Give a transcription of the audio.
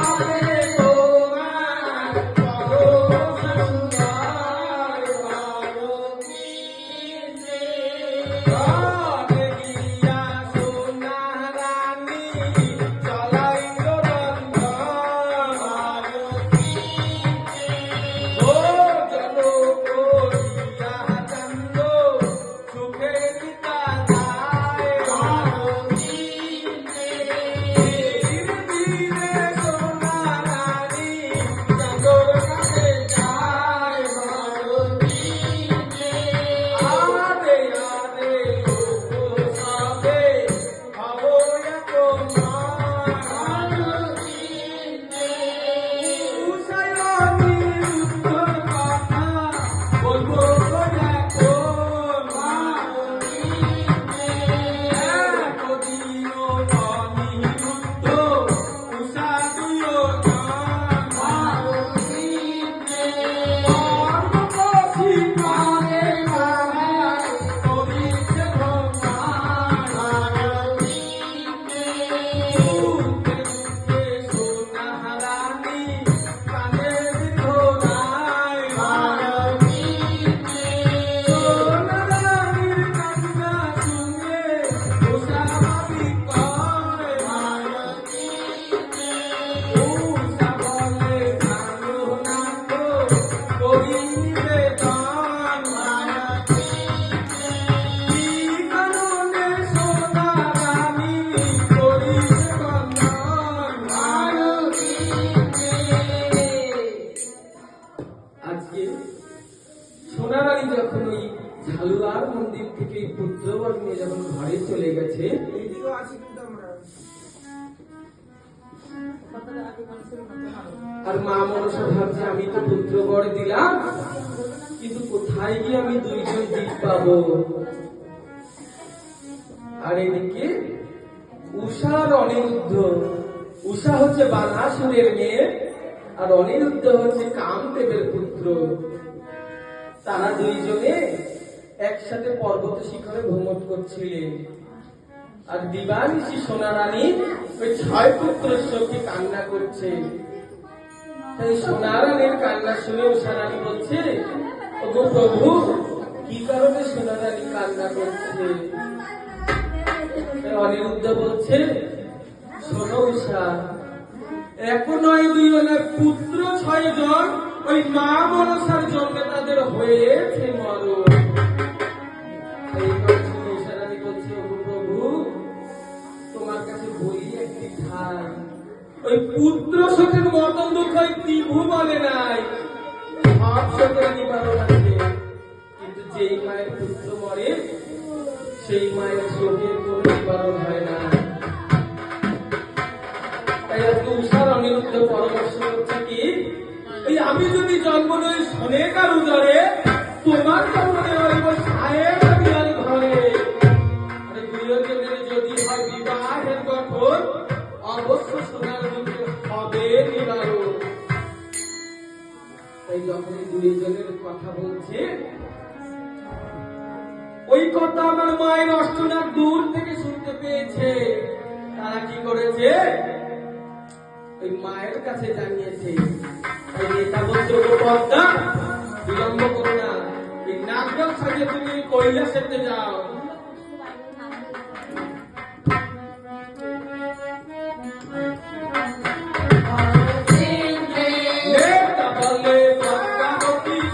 Música দুর্গার মন্দির থেকে পুত্রবর নিয়ে যখন ঘরে চলে গেছে, আর মা মনসা ভাবছে, আমি তো পুত্রবর দিলাম, কিন্তু কোথায় গিয়ে আমি দুইজন দিক পাবো? আর এদিকে উষা আর অনিরুদ্ধ উষা হচ্ছে বানাসুরের মেয়ে, আর অনিরুদ্ধ হচ্ছে কামদেবের পুত্র। তারা দুইজনে একসাথে পর্বত শিখরে ভ্রমণ করছিলেন। আর দিবানিশি সোনা রানী ওই ছয় পুত্রের সঙ্গে কান্না করছে। তাই সোনা রানীর কান্না শুনে উষা রানী বলছে, ওগো প্রভু, কি কারণে সোনা রানী কান্না করছে? অনিরুদ্ধ বলছে, শোনো উষা এক নয় দুই পুত্র ছয় জন ওই মা মনসার জন্য তাদের হয়েছে ওই পুত্র শোকের মতন দুঃখ ওই বলে নাই। সব শোকের নিবারণ আছে কিন্তু যেই মায়ের পুত্র মরে, সেই মায়ের শোকের নিবারণ হয় না। তাই আজকে উষার অনিরুদ্ধ পরামর্শ হচ্ছে কি আমি যদি জন্ম নই শোনে কার তোমার জন্মে কথা বলছে। ওই কথা আমার মায়ের অষ্টনাথ দূর থেকে শুনতে পেয়েছে। তারা কি করেছে? ওই মায়ের কাছে জানিয়েছে। এই নেতা বলছে, "ওগো পদ্মা, বিলম্ব করো না। এই নাগরাজ সাজিয়ে তুমি কৈলাসেতে যাও।